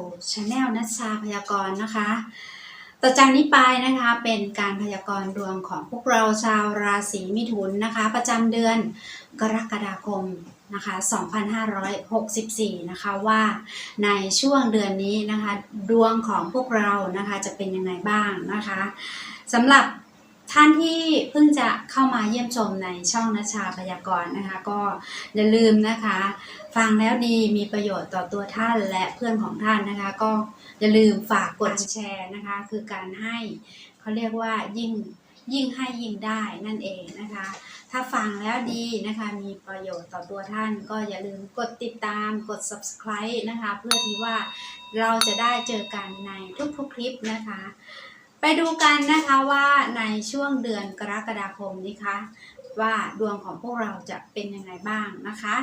สู่ช anel นัชชาพยากรณ์นะคะ ต่อจากนี้ไปนะคะเป็นการพยากรณ์ดวงของพวกเราชาวราศีมิถุนนะคะ ประจำเดือนกรกฎาคมนะคะ 2564 นะคะว่าในช่วงเดือนนี้นะคะ ดวงของพวกเรานะคะจะเป็นยังไงบ้างนะคะสำหรับ ท่านที่เพิ่งจะเข้ามาเยี่ยมชมในช่องนชาพยากรณ์นะคะ ก็อย่าลืมนะคะ ฟังแล้วดีมีประโยชน์ต่อตัวท่านและเพื่อนของท่านนะคะ ก็อย่าลืมฝากกดแชร์นะคะ คือการให้เขาเรียกว่ายิ่งยิ่งให้ยิ่งได้นั่นเองนะคะ ถ้าฟังแล้วดีนะคะ มีประโยชน์ต่อตัวท่าน ก็อย่าลืมกดติดตามกด subscribe นะคะ เพื่อที่ว่าเราจะได้เจอกันในทุกๆคลิปนะคะ ไปดูกันนะคะว่าในช่วงเดือนกรกฎาคมนี้คะว่าดวงของพวกเราจะเป็นยังไงบ้างนะคะ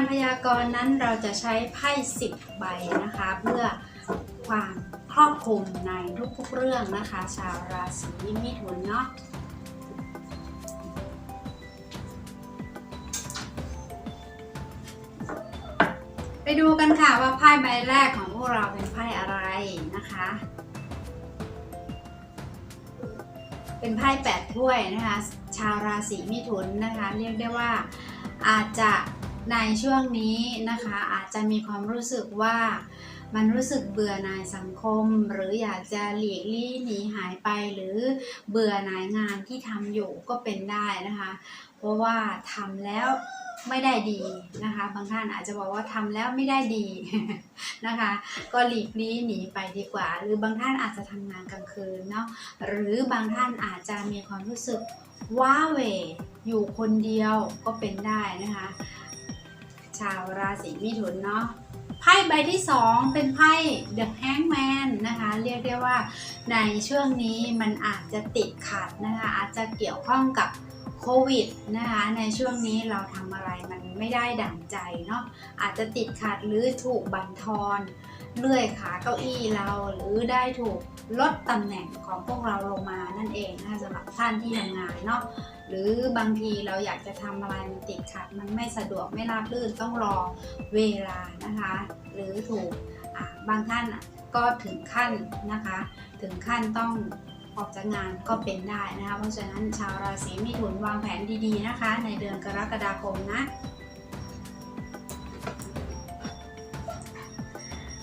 การพยากรณ์นั้นเราจะใช้ไพ่สิบใบนะคะ เพื่อความครอบคลุมในทุกๆเรื่องนะคะ ชาวราศีมิถุนเนาะไปดูกันค่ะว่าไพ่ใบแรกของพวกเราเป็นไพ่อะไรนะคะ เป็นไพ่แปดถ้วยนะคะ ชาวราศีมิถุนนะคะ เรียกได้ว่าอาจจะ ในช่วงนี้นะคะอาจจะมีความรู้สึกว่ามันรู้สึกเบื่อหน่ายสังคม หรืออยากจะหลีกลี่หนีหายไปหรือเบื่อหน่ายงานที่ทำอยู่ก็เป็นได้นะคะ เพราะว่าทำแล้วไม่ได้ดีนะคะ บางท่านอาจจะบอกว่าทำแล้วไม่ได้ดีนะคะ ก็หลีกลี่หนีไปดีกว่า หรือบางท่านอาจจะทำงานกลางคืนเนาะหรือบางท่านอาจจะมีความรู้สึกว้าเหวอยู่คนเดียวก็เป็นได้นะคะ ชาวราศีมิถุนเนาะไพ่ใบที่สองเป็นไพ่ The Hangman นะคะ เรียกได้ว่าในช่วงนี้มันอาจจะติดขัดนะคะ อาจจะเกี่ยวข้องกับโควิดนะคะ ในช่วงนี้เราทำอะไรมันไม่ได้ดั่งใจเนาะอาจจะติดขัดหรือถูกบั่นทอนเลื่อยขาเก้าอี้เราหรือได้ถูกลดตำแหน่งของพวกเราลงมานั่นเองนะคะสำหรับท่านที่ทำงานเนาะ หรือบางทีเราอยากจะทำอะไรมันติดขัด มันไม่สะดวกไม่ราบรื่นต้องรอเวลานะคะ หรือถูกบางท่านก็ถึงขั้นนะคะ ถึงขั้นต้องออกจากงานก็เป็นได้นะคะ เพราะฉะนั้นชาวราศีมิถุนวางแผนดีๆนะคะ ในเดือนกรกฎาคมนะ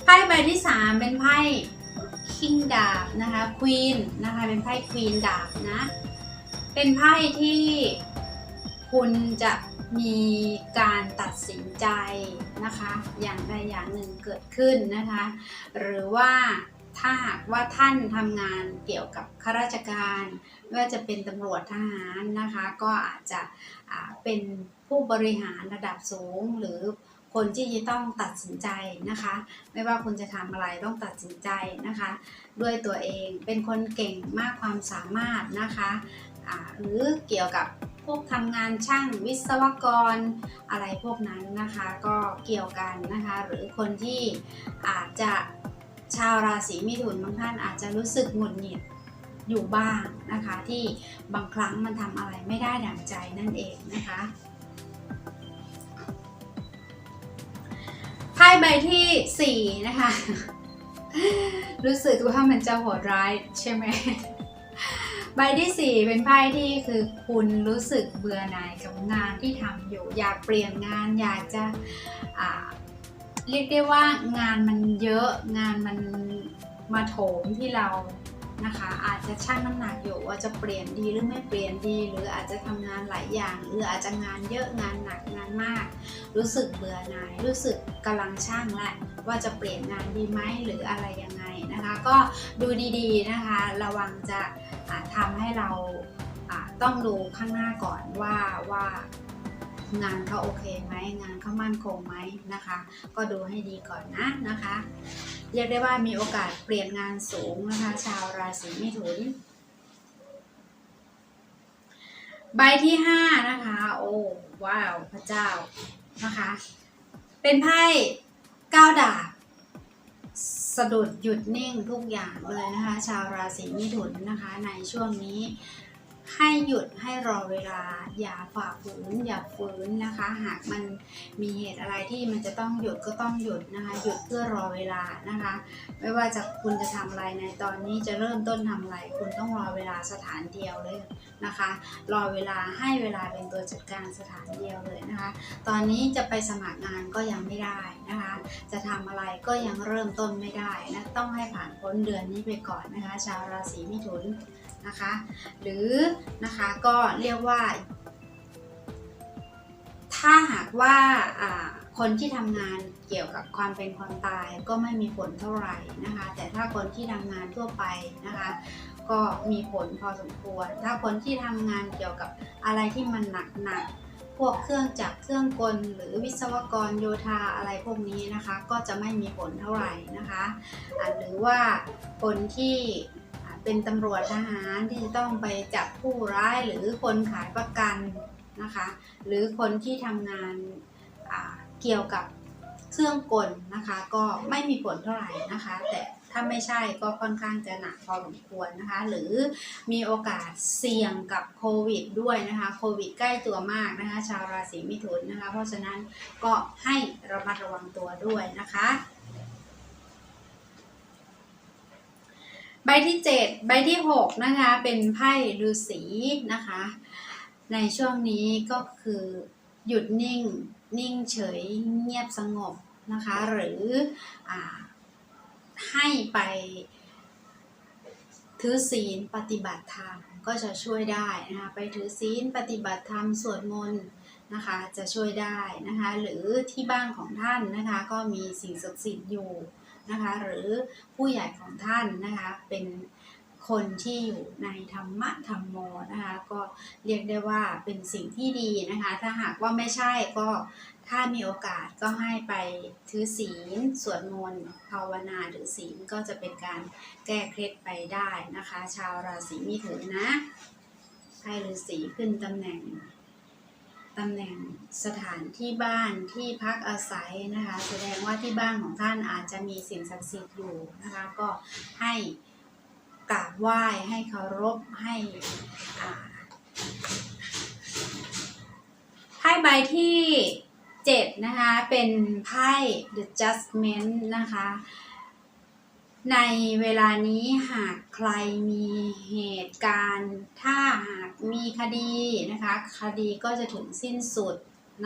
ไพ่ใบที่ 3 เป็นไพ่คิงดาบนะคะควีนนะคะเป็นไพ่ควีนดาบนะ เป็นไพ่ที่คุณจะมีการตัดสินใจนะคะ อย่างใดอย่างหนึ่งเกิดขึ้นนะคะ หรือว่าถ้าหากว่าท่านทำงานเกี่ยวกับข้าราชการไม่ว่าจะเป็นตำรวจทหารนะคะ ก็อาจจะเป็นผู้บริหารระดับสูงหรือ คนที่จะต้องตัดสินใจนะคะ ไม่ว่าคุณจะทำอะไรต้องตัดสินใจนะคะ ด้วยตัวเองเป็นคนเก่งมากความสามารถนะคะหรือเกี่ยวกับพวกทำงานช่างวิศวกรอะไรพวกนั้นนะคะ ก็เกี่ยวกันนะคะ หรือคนที่อาจจะชาวราศีมิถุนบางท่านอาจจะรู้สึกหงุดหงิดอยู่บ้างนะคะ ที่บางครั้งมันทำอะไรไม่ได้ดั่งใจนั่นเองนะคะ ใบที่ 4 นะคะ รู้สึกว่ามันจะโหดร้ายใช่ไหม ใบที่ 4 เป็นไพ่ที่คือคุณรู้สึกเบื่อหน่ายกับงานที่ทำอยู่ อยากเปลี่ยนงานอยากจะเรียกได้ว่างานมันเยอะงานมันมาโถมที่เรา นะคะ อาจจะชั่งน้ำหนักอยู่ว่าจะเปลี่ยนดีหรือไม่เปลี่ยนดี หรืออาจจะทำงานหลายอย่าง หรืออาจจะงานเยอะงานหนักงานมาก รู้สึกเบื่อหน่าย รู้สึกกำลังช่างแหละว่าจะเปลี่ยนงานดีไหมหรืออะไรยังไงนะคะ ก็ดูดีๆนะคะ ระวังจะอ่าทำให้เราต้องดูข้างหน้าก่อนว่าว่า งานเขาโอเคไหมงานเขามั่นคงไหมนะคะ ก็ดูให้ดีก่อนนะนะคะ เรียกได้ว่ามีโอกาสเปลี่ยนงานสูงนะคะ ชาวราศีมิถุน ใบที่ห้านะคะ โอ้ว้าวพระเจ้านะคะ เป็นไพ่ก้าวดาบสะดุดหยุดนิ่งทุกอย่างเลยนะคะ ชาวราศีมิถุนนะคะในช่วงนี้ ให้หยุดให้รอเวลา อย่าฝ่าฝืนอย่าฝืนนะคะ หากมันมีเหตุอะไรที่มันจะต้องหยุดก็ต้องหยุดนะคะ หยุดเพื่อรอเวลานะคะ ไม่ว่าจะคุณจะทำอะไรในตอนนี้จะเริ่มต้นทำอะไร คุณต้องรอเวลาสถานเดียวเลยนะคะ รอเวลาให้เวลาเป็นตัวจัดการสถานเดียวเลยนะคะ ตอนนี้จะไปสมัครงานก็ยังไม่ได้นะคะ จะทำอะไรก็ยังเริ่มต้นไม่ได้นะต้องให้ผ่านพ้นเดือนนี้ไปก่อนนะคะ ชาวราศีมิถุน นะคะ หรือนะคะก็เรียกว่า ถ้าหากว่าคนที่ทำงานเกี่ยวกับความเป็นความตายก็ไม่มีผลเท่าไหร่นะคะ แต่ถ้าคนที่ทำงานทั่วไปนะคะ ก็มีผลพอสมควร ถ้าคนที่ทำงานเกี่ยวกับอะไรที่มันหนักหนักๆพวกเครื่องจักรเครื่องกล หรือวิศวกรโยธาอะไรพวกนี้นะคะ ก็จะไม่มีผลเท่าไหร่นะคะ หรือว่าคนที่ เป็นตำรวจทหารที่จะต้องไปจับผู้ร้ายหรือคนขายประกันนะคะ หรือคนที่ทำงานเกี่ยวกับเครื่องกลนะคะ ก็ไม่มีผลเท่าไหร่นะคะ แต่ถ้าไม่ใช่ก็ค่อนข้างจะหนักพอสมควรนะคะ หรือมีโอกาสเสี่ยงกับโควิดด้วยนะคะโควิดใกล้ตัวมากนะคะ ชาวราศีมิถุนนะคะ เพราะฉะนั้นก็ให้ระมัดระวังตัวด้วยนะคะ ใบที่ 7 ใบที่ 6 นะคะ เป็นไพ่ฤาษีนะคะ ในช่วงนี้ก็คือหยุดนิ่ง นิ่งเฉยเงียบสงบนะคะ หรืออาให้ไปถือศีลปฏิบัติธรรมก็จะช่วยได้นะคะไปถือศีลปฏิบัติธรรมสวดมนต์นะคะจะช่วยได้นะคะ หรือที่บ้านของท่านนะคะ ก็มีสิ่งศักดิ์สิทธิ์อยู่ นะคะหรือผู้ใหญ่ของท่านนะคะเป็นคนที่อยู่ในธรรมะธรรมโมนะคะก็เรียกได้ว่าเป็นสิ่งที่ดีนะคะถ้าหากว่าไม่ใช่ก็ถ้ามีโอกาสก็ให้ไปถือศีลสวดมนต์ภาวนาหรือศีลก็จะเป็นการแก้เคล็ดไปได้นะคะ ชาวราศีมิถุนนะไพ่ฤาษีขึ้นตำแหน่ง ตำแหน่งสถานที่บ้านที่พักอาศัยนะคะ แสดงว่าที่บ้านของท่านอาจจะมีสิ่งศักดิ์สิทธิ์อยู่นะคะ ก็ให้กราบไหว้ให้เคารพให้อ่าไพ่ใบที่เจ็ดนะคะ เป็นไพ่ The Judgment นะคะ ในเวลานี้หากใครมีเหตุการณ์ ถ้าหากมีคดีนะคะ คดีก็จะถึงสิ้นสุด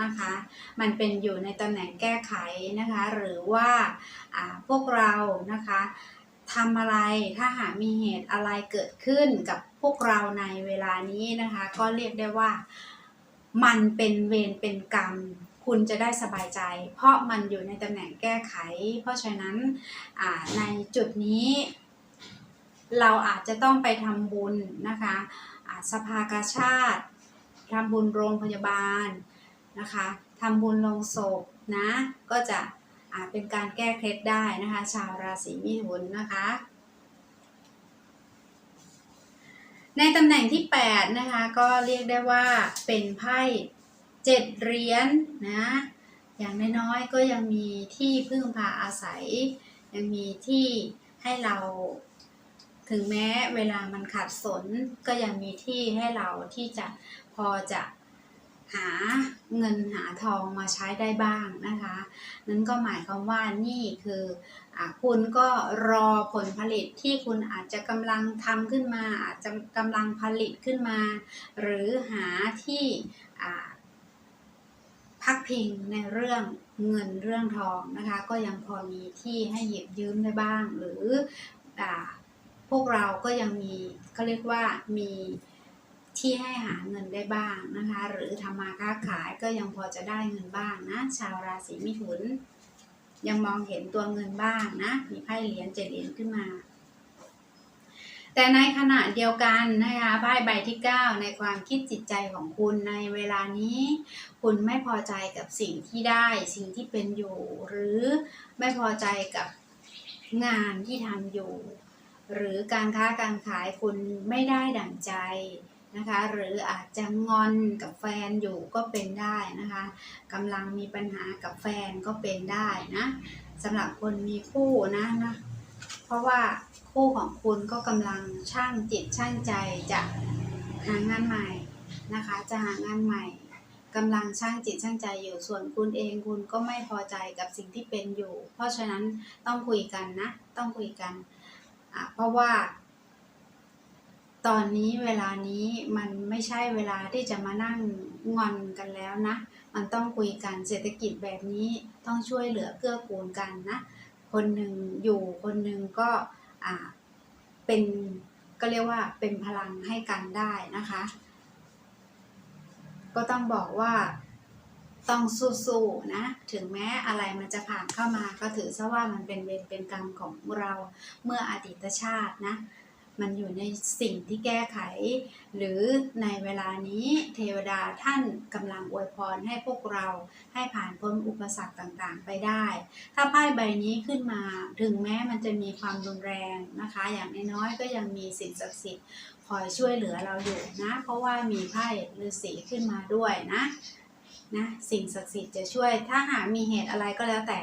นะคะ มันเป็นอยู่ในตำแหน่งแก้ไขนะคะ หรือว่าอ่าพวกเรานะคะทำอะไรถ้าหากมีเหตุอะไรเกิดขึ้นกับพวกเราในเวลานี้นะคะ ก็เรียกได้ว่ามันเป็นเวรเป็นกรรม คุณจะได้สบายใจ เพราะมันอยู่ในตำแหน่งแก้ไข เพราะฉะนั้นในจุดนี้ เราอาจจะต้องไปทำบุญนะคะสภากาชาติทำบุญโรงพยาบาลนะคะทำบุญลงศพนะก็จะเป็นการแก้เคล็ดได้นะคะ ชาวราศีมิถุนนะคะในตำแหน่งที่ 8 นะคะ ก็เรียกได้ว่าเป็นไพ่ เจ็ดเหรียญนนะอย่างน้อยๆก็ยังมีที่พึ่งพาอาศัย ยังมีที่ให้เราถึงแม้เวลามันขัดสนก็ยังมีที่ให้เราที่จะพอจะหาเงินหาทองมาใช้ได้บ้างนะคะ นั่นก็หมายความว่านี่คืออคุณก็รอผลผลิตที่คุณอาจจะกำลังทำขึ้นมา อาจจะกำลังผลิตขึ้นมา หรือหาที่อ่า พักพิงในเรื่องเงินเรื่องทองนะคะ ก็ยังพอมีที่ให้หยิบยืมได้บ้าง หรืออาพวกเราก็ยังมีเขาเรียกว่ามีที่ให้หาเงินได้บ้างนะคะ หรือทำมาค้าขายก็ยังพอจะได้เงินบ้างนะ ชาวราศีมิถุน ยังมองเห็นตัวเงินบ้างนะ มีไพ่เหรียญเจ็ดเหรียญขึ้นมา แต่ในขณะเดียวกันนะคะไพ่ใบที่ 9 ในความคิดจิตใจของคุณในเวลานี้ คุณไม่พอใจกับสิ่งที่ได้สิ่งที่เป็นอยู่ หรือไม่พอใจกับงานที่ทำอยู่ หรือการค้าการขายคุณไม่ได้ดั่งใจนะคะหรืออาจจะงอนกับแฟนอยู่ก็เป็นได้นะคะกำลังมีปัญหากับแฟนก็เป็นได้นะสำหรับคนมีคู่นะนะเพราะว่า คู่ของคุณก็กำลังช่างจิตช่างใจจะหางานใหม่นะคะ จะหางานใหม่กำลังช่างจิตช่างใจอยู่ส่วนคุณเองคุณก็ไม่พอใจกับสิ่งที่เป็นอยู่ เพราะฉะนั้นต้องคุยกันนะ ต้องคุยกันเพราะว่า ตอนนี้เวลานี้มันไม่ใช่เวลาที่จะมานั่งงอนกันแล้วนะ มันต้องคุยกันเศรษฐกิจแบบนี้ต้องช่วยเหลือเกื้อกูลกันนะ คนหนึ่งอยู่คนหนึ่งก็ เป็นก็เรียกว่าเป็นพลังให้กันได้นะคะ ก็ต้องบอกว่าต้องสู้ๆนะ ถึงแม้อะไรมันจะผ่านเข้ามาก็ถือซะว่ามันเป็นเวรเป็นกรรมของเราเมื่ออดีตชาตินะ มันอยู่ในสิ่งที่แก้ไข หรือในเวลานี้เทวดาท่านกำลังอวยพรให้พวกเราให้ผ่านพ้นอุปสรรคต่างๆ ไปได้ ถ้าไพ่ใบนี้ขึ้นมาถึงแม้มันจะมีความรุนแรงนะคะ อย่างน้อยๆก็ยังมีสิ่งศักดิ์สิทธิ์คอยช่วยเหลือเราอยู่นะ เพราะว่ามีไพ่ฤาษีขึ้นมาด้วยนะนะสิ่งศักดิ์สิทธิ์จะช่วยถ้าหากมีเหตุอะไรก็แล้วแต่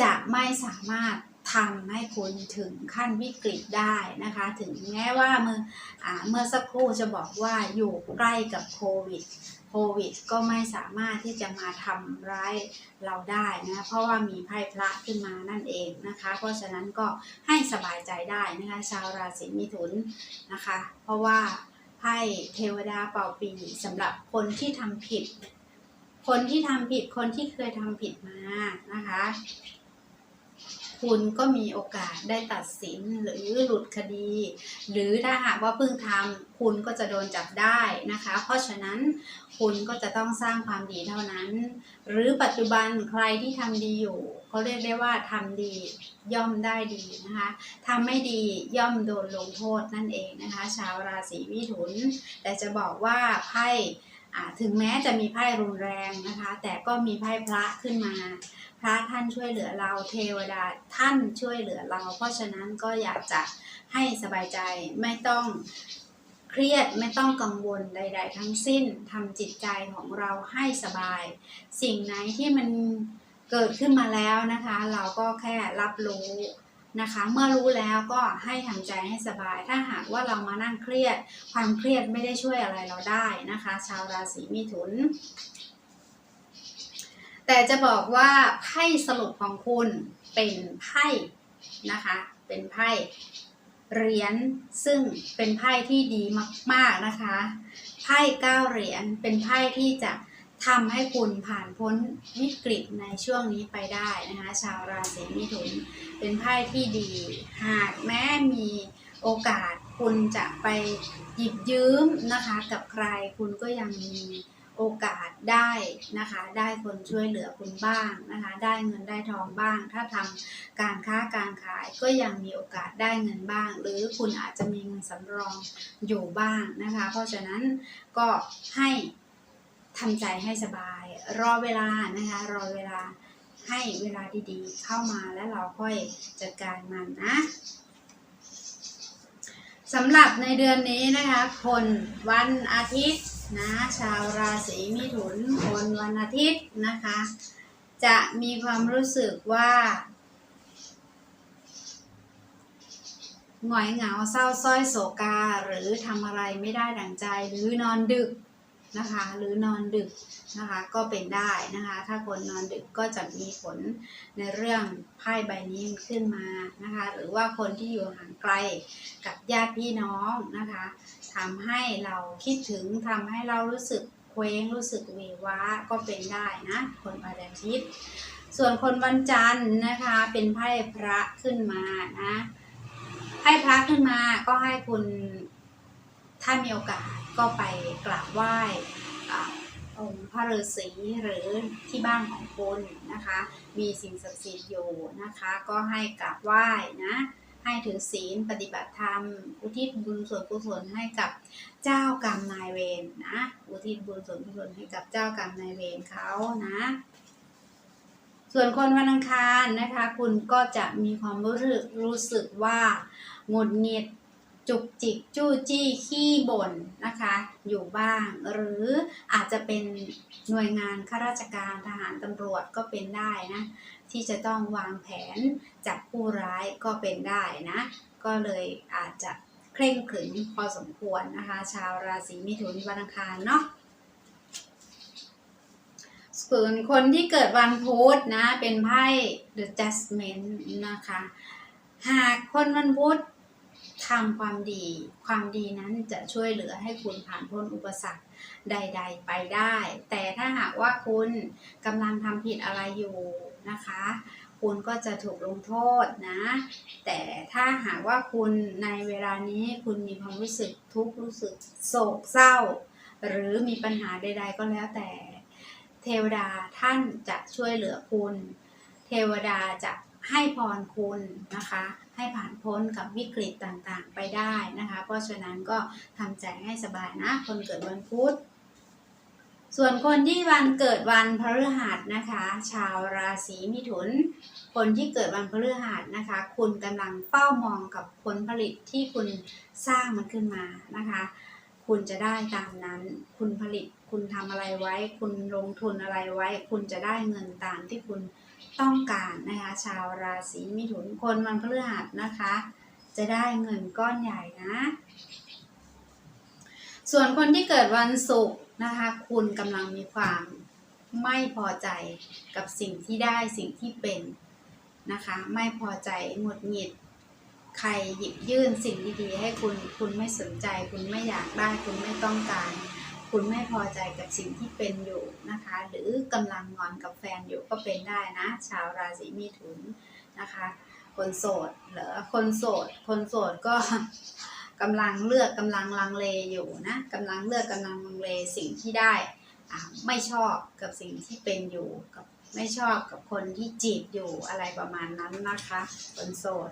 จะไม่สามารถ ทำให้คุณถึงขั้นวิกฤตได้นะคะ ถึงแม้ว่าเมื่ออเมื่อสักครู่จะบอกว่าอยู่ใกล้กับโควิดโควิดก็ไม่สามารถที่จะมาทำร้ายเราได้นะเพราะว่ามีไพ่พระขึ้นมานั่นเองนะคะ เพราะฉะนั้นก็ให้สบายใจได้นะคะ ชาวราศีมิถุนนะคะ เพราะว่าไพ่เทวดาเป่าปีสำหรับคนที่ทำผิด คนที่ทำผิดคนที่เคยทำผิดมานะคะ คุณก็มีโอกาสได้ตัดสินหรือหลุดคดี หรือถ้าหากว่าเพิ่งทำคุณก็จะโดนจับได้นะคะ เพราะฉะนั้นคุณก็จะต้องสร้างความดีเท่านั้น หรือปัจจุบันใครที่ทำดีอยู่เขาเรียกได้ว่าทำดีย่อมได้ดีนะคะทำไม่ดีย่อมโดนลงโทษนั่นเองนะคะ ชาวราศีมิถุน แต่จะบอกว่าไพ่ถึงแม้จะมีไพ่รุนแรงนะคะ แต่ก็มีไพ่พระขึ้นมา พระท่านช่วยเหลือเราเทวดาท่านช่วยเหลือเรา เพราะฉะนั้นก็อยากจะให้สบายใจไม่ต้องเครียดไม่ต้องกังวลใด ๆ ทั้งสิ้นทำจิตใจของเราให้สบาย สิ่งไหนที่มันเกิดขึ้นมาแล้วนะคะ เราก็แค่รับรู้นะคะ เมื่อรู้แล้วก็ให้ทำใจให้สบาย ถ้าหากว่าเรามานั่งเครียด ความเครียดไม่ได้ช่วยอะไรเราได้นะคะ ชาวราศีมิถุน แต่จะบอกว่าไพ่สรุปของคุณเป็นไพ่นะคะ เป็นไพ่เหรียญซึ่งเป็นไพ่ที่ดีมาก ๆนะคะ ไพ่เก้าเหรียญเป็นไพ่ที่จะทำให้คุณผ่านพ้นวิกฤตในช่วงนี้ไปได้นะคะ ชาวราศีมิถุนเป็นไพ่ที่ดี หากแม้มีโอกาสคุณจะไปหยิบยืมนะคะ กับใครคุณก็ยังมี โอกาสได้นะคะ ได้คนช่วยเหลือคุณบ้างนะคะ ได้เงินได้ทองบ้าง ถ้าทำการค้าการขายก็ยังมีโอกาสได้เงินบ้าง หรือคุณอาจจะมีเงินสำรองอยู่บ้างนะคะ เพราะฉะนั้นก็ให้ทำใจให้สบาย รอเวลานะคะ รอเวลาให้เวลาดีๆ เข้ามาแล้วเราค่อยจัดการมันนะสำหรับในเดือนนี้นะคะคนวันอาทิตย์ นะชาวราศีมิถุนคนวันอาทิตย์นะคะ จะมีความรู้สึกว่าหงอยเหงาเศร้าสร้อยโศกา หรือทำอะไรไม่ได้ดั่งใจหรือนอนดึกนะคะ หรือนอนดึกนะคะ ก็เป็นได้นะคะ ถ้าคนนอนดึกก็จะมีผลในเรื่องไพ่ใบนี้ขึ้นมานะคะ หรือว่าคนที่อยู่ห่างไกลกับญาติพี่น้องนะคะ ทำให้เราคิดถึงทำให้เรารู้สึกเคว้งรู้สึกเวว้าก็เป็นได้นะ คนวันอาทิตย์ ส่วนคนวันจันทร์นะคะเป็นไพ่พระขึ้นมานะให้พระขึ้นมาก็ให้คุณถ้ามีโอกาสก็ไปกราบไหว้อาองค์พระฤาษีหรือที่บ้านของคุณนะคะ มีสิ่งศักดิ์สิทธิ์อยู่นะคะ ก็ให้กราบไหว้นะ ให้ถือศีลปฏิบัติธรรม อุทิศบุญส่วนกุศลให้กับเจ้ากรรมนายเวรนะอุทิศบุญส่วนกุศลให้กับเจ้ากรรมนายเวรเขานะ ส่วนคนวันอังคารนะคะ คุณก็จะมีความรู้สึกรู้สึกว่าหงุดหงิดจุกจิกจู้จี้ขี้บ่นนะคะ อยู่บ้าง หรืออาจจะเป็นหน่วยงานข้าราชการทหารตำรวจก็เป็นได้นะ ที่จะต้องวางแผนจับผู้ร้ายก็เป็นได้นะ ก็เลยอาจจะเคร่งขรึมพอสมควรนะคะ ชาวราศีมิถุนวันอังคารเนาะส่วนคนที่เกิดวันพุธนะ เป็นไพ่ The Judgment นะคะ หากคนวันพุธทำความดี ความดีนั้นจะช่วยเหลือให้คุณผ่านพ้นอุปสรรคใด ๆ ไปได้ แต่ถ้าหากว่าคุณกำลังทำผิดอะไรอยู่ นะคะ คุณก็จะถูกลงโทษนะ แต่ถ้าหากว่าคุณในเวลานี้คุณมีความรู้สึกทุกข์รู้สึกโศกเศร้า หรือมีปัญหาใด ๆ ก็แล้วแต่ เทวดาท่านจะช่วยเหลือคุณ เทวดาจะให้พรคุณนะคะ ให้ผ่านพ้นกับวิกฤตต่างๆไปได้นะคะ เพราะฉะนั้นก็ทำใจให้สบายนะ คนเกิดวันพุธ ส่วนคนที่วันเกิดวันพฤหัสนะคะ ชาวราศีมิถุน คนที่เกิดวันพฤหัสนะคะ คุณกำลังเฝ้ามองกับผลผลิตที่คุณสร้างมันขึ้นมานะคะ คุณจะได้ตามนั้น คุณผลิตคุณทำอะไรไว้ คุณลงทุนอะไรไว้ คุณจะได้เงินตามที่คุณต้องการนะคะ ชาวราศีมิถุนคนวันพฤหัสนะคะ จะได้เงินก้อนใหญ่นะ ส่วนคนที่เกิดวันศุกร์ นะคะ คุณกำลังมีความไม่พอใจกับสิ่งที่ได้สิ่งที่เป็นนะคะ ไม่พอใจหงุดหงิด ใครหยิบยื่นสิ่งดีๆให้คุณคุณไม่สนใจ คุณไม่อยากได้ คุณไม่ต้องการ คุณไม่พอใจกับสิ่งที่เป็นอยู่นะคะ หรือกำลังงอนกับแฟนอยู่ก็เป็นได้นะ ชาวราศีมิถุนนะคะ คนโสดเหรอคนโสด คนโสดก็ กำลังเลือกกำลังลังเลอยู่นะกำลังเลือกกำลังลังเลสิ่งที่ได้อ่าไม่ชอบกับสิ่งที่เป็นอยู่กับไม่ชอบกับคนที่จีบอยู่อะไรประมาณนั้นนะคะคนโสด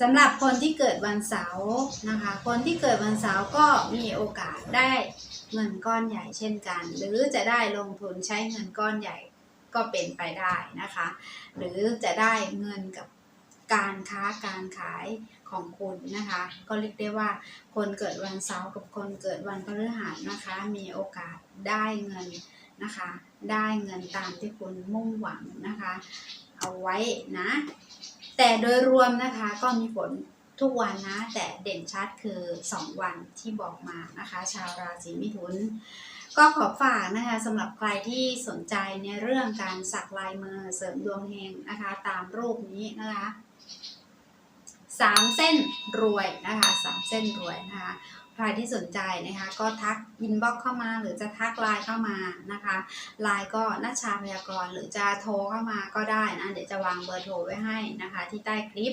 สำหรับคนที่เกิดวันเสาร์นะคะ คนที่เกิดวันเสาร์ก็มีโอกาสได้เงินก้อนใหญ่เช่นกัน หรือจะได้ลงทุนใช้เงินก้อนใหญ่ก็เป็นไปได้นะคะ หรือจะได้เงินกับการค้าการขายของคุณนะคะ ก็เรียกได้ว่าคนเกิดวันเสาร์กับคนเกิดวันพฤหัสนะคะ มีโอกาสได้เงินนะคะ ได้เงินตามที่คุณมุ่งหวังนะคะ เอาไว้นะ แต่โดยรวมนะคะก็มีผลทุกวันนะ แต่เด่นชัดคือ 2 วันที่บอกมานะคะ ชาวราศีมิถุน ก็ขอฝากนะคะสำหรับใครที่สนใจในเรื่องการสักลายมือเสริมดวงเฮงนะคะ ตามรูปนี้นะคะ สามเส้นรวยนะคะสามเส้นรวยนะคะใครที่สนใจนะคะก็ทักอินบ็อกเข้ามาหรือจะทักไลน์เข้ามานะคะไลน์ก็นัชชาพยากรหรือจะโทรเข้ามาก็ได้นะเดี๋ยวจะวางเบอร์โทรไว้ให้นะคะที่ใต้คลิป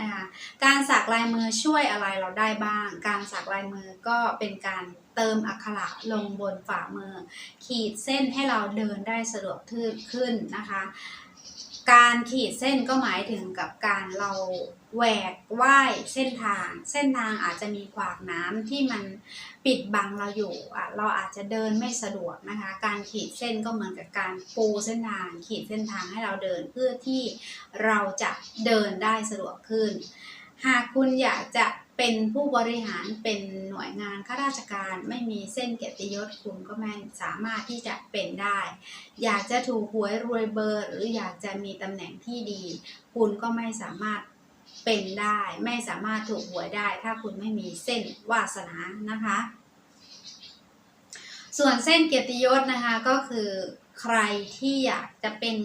นะคะการสักลายมือช่วยอะไรเราได้บ้าง การสักลายมือก็เป็นการเติมอักขระลงบนฝ่ามือ ขีดเส้นให้เราเดินได้สะดวกขึ้นนะคะ การขีดเส้นก็หมายถึงกับการเรา แหวกว่ายเส้นทาง เส้นทางอาจจะมีขวากน้ำที่มันปิดบังเราอยู่อะเราอาจจะเดินไม่สะดวกนะคะ การขีดเส้นก็เหมือนกับการปูเส้นทาง ขีดเส้นทางให้เราเดินเพื่อที่เราจะเดินได้สะดวกขึ้น หากคุณอยากจะเป็นผู้บริหารเป็นหน่วยงานข้าราชการไม่มีเส้นเกียรติยศคุณก็ไม่สามารถที่จะเป็นได้ อยากจะถูกหวยรวยเบอร์ หรืออยากจะมีตำแหน่งที่ดี คุณก็ไม่สามารถ เป็นได้ไม่สามารถถูกหวยได้ ถ้าคุณไม่มีเส้นวาสนานะคะ ส่วนเส้นเกียรติยศนะคะก็คือใครที่อยากจะเป็น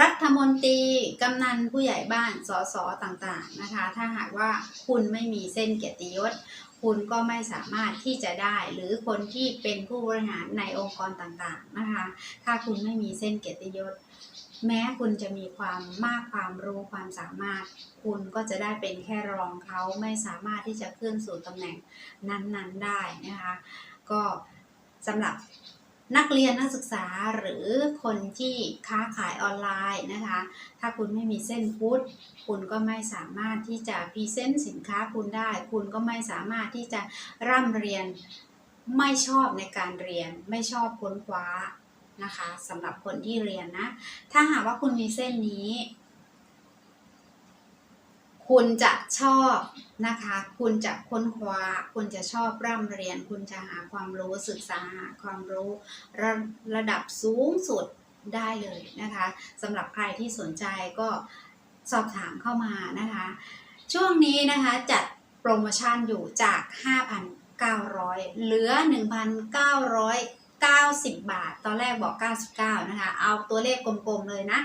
รัฐมนตรีกำนันผู้ใหญ่บ้านสสต่างๆนะคะ ถ้าหากว่าคุณไม่มีเส้นเกียรติยศ คุณก็ไม่สามารถที่จะได้ หรือคนที่เป็นผู้บริหารในองค์กรต่างๆนะคะ ถ้าคุณไม่มีเส้นเกียรติยศ แม้คุณจะมีความมากความรู้ความสามารถ คุณก็จะได้เป็นแค่รองเขาไม่สามารถที่จะขึ้นสู่ตำแหน่งนั้นๆได้นะคะ ก็สำหรับนักเรียนนักศึกษาหรือคนที่ค้าขายออนไลน์นะคะ ถ้าคุณไม่มีเส้นพุทธคุณก็ไม่สามารถที่จะพรีเซนต์สินค้าคุณได้ คุณก็ไม่สามารถที่จะร่ำเรียนไม่ชอบในการเรียน ไม่ชอบค้นคว้า นะคะสำหรับคนที่เรียนนะ ถ้าหากว่าคุณมีเส้นนี้ คุณจะชอบนะคะ คุณจะค้นคว้า คุณจะชอบร่ำเรียน คุณจะหาความรู้ศึกษาหาความรู้ระระดับสูงสุดได้เลยนะคะสำหรับใครที่สนใจก็สอบถามเข้ามานะคะ ช่วงนี้นะคะจัดโปรโมชั่นอยู่จาก 5,900 เหลือ 90 บาท ตอนแรกบอก 99 นะคะ เอาตัวเลขกลมๆเลยนะ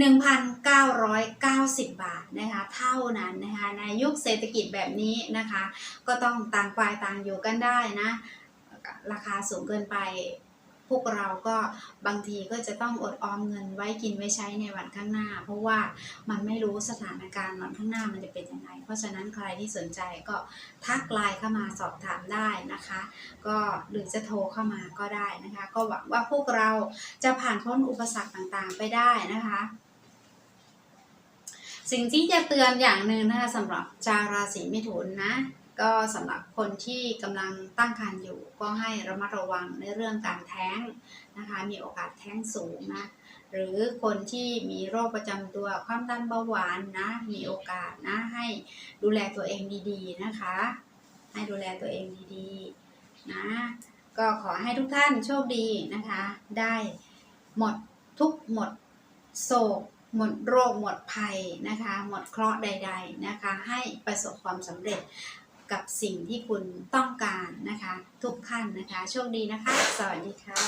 1,990 บาทนะคะ เท่านั้นนะคะ ในยุคเศรษฐกิจแบบนี้นะคะ ก็ต้องต่างฝ่ายต่างอยู่กันได้นะ ราคาสูงเกินไป พวกเราก็บางทีก็จะต้องอดออมเงินไว้กินไว้ใช้ในวันข้างหน้า เพราะว่ามันไม่รู้สถานการณ์วันข้างหน้ามันจะเป็นยังไง เพราะฉะนั้นใครที่สนใจก็ทักไลน์เข้ามาสอบถามได้นะคะ ก็หรือจะโทรเข้ามาก็ได้นะคะ ก็หวังว่าพวกเราจะผ่านพ้นอุปสรรคต่างๆไปได้นะคะ สิ่งที่จะเตือนอย่างหนึ่งนะคะสำหรับชาวราศีมิถุนนะ ก็สำหรับคนที่กำลังตั้งครรภ์อยู่ ก็ให้ระมัดระวังในเรื่องการแท้งนะคะ มีโอกาสแท้งสูงนะ หรือคนที่มีโรคประจำตัวความดันเบาหวานนะ มีโอกาสนะให้ดูแลตัวเองดีๆนะคะ ให้ดูแลตัวเองดีๆนะ ก็ขอให้ทุกท่านโชคดีนะคะ ได้หมดทุกหมดโศกหมดโรคหมดภัยนะคะ หมดเคราะห์ใด ๆนะคะ ให้ประสบความสำเร็จ กับสิ่งที่คุณต้องการนะคะ ทุกท่านนะคะ โชคดีนะคะ สวัสดีค่ะ